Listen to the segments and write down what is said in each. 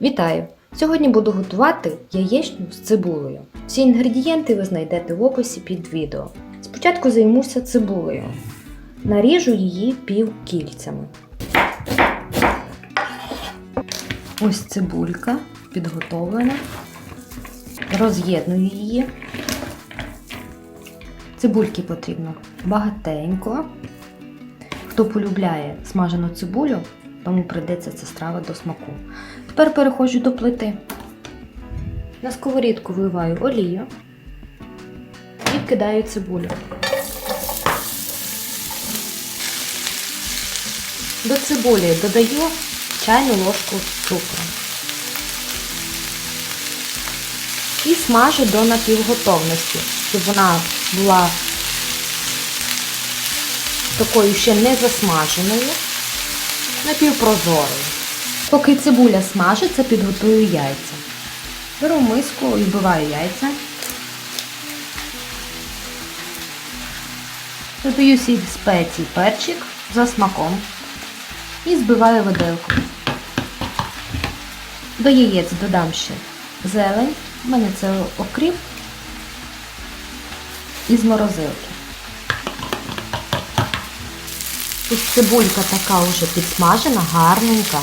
Вітаю! Сьогодні буду готувати яєчню з цибулею. Всі інгредієнти ви знайдете в описі під відео. Спочатку займуся цибулею. Наріжу її півкільцями. Ось цибулька підготовлена. Роз'єдную її. Цибульки потрібно багатенько. Хто полюбляє смажену цибулю, тому прийдеться ця страва до смаку. Тепер переходжу до плити. На сковорідку вливаю олію і кидаю цибулю. До цибулі додаю чайну ложку цукру. І смажу до напівготовності, щоб вона була такою ще не засмаженою, напівпрозорою. Поки цибуля смажиться, підготую яйця. Беру миску і вбиваю яйця. Додаю сіль спецій перчик за смаком і збиваю виделку. До яєць додам ще зелень, у мене це окріп із морозилки. Ось цибулька така вже підсмажена, гарненька.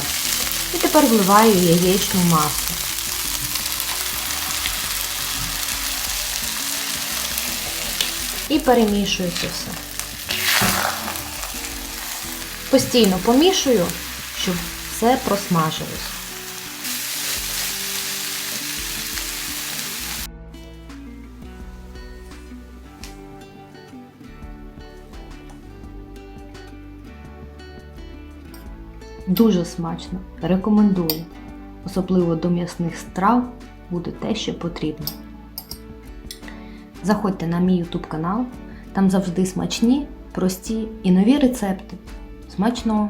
І тепер вливаю яєчну масу. І перемішую це все. Постійно помішую, щоб все просмажилось. Дуже смачно. Рекомендую. Особливо до м'ясних страв буде те, що потрібно. Заходьте на мій YouTube канал, там завжди смачні, прості і нові рецепти. Смачного!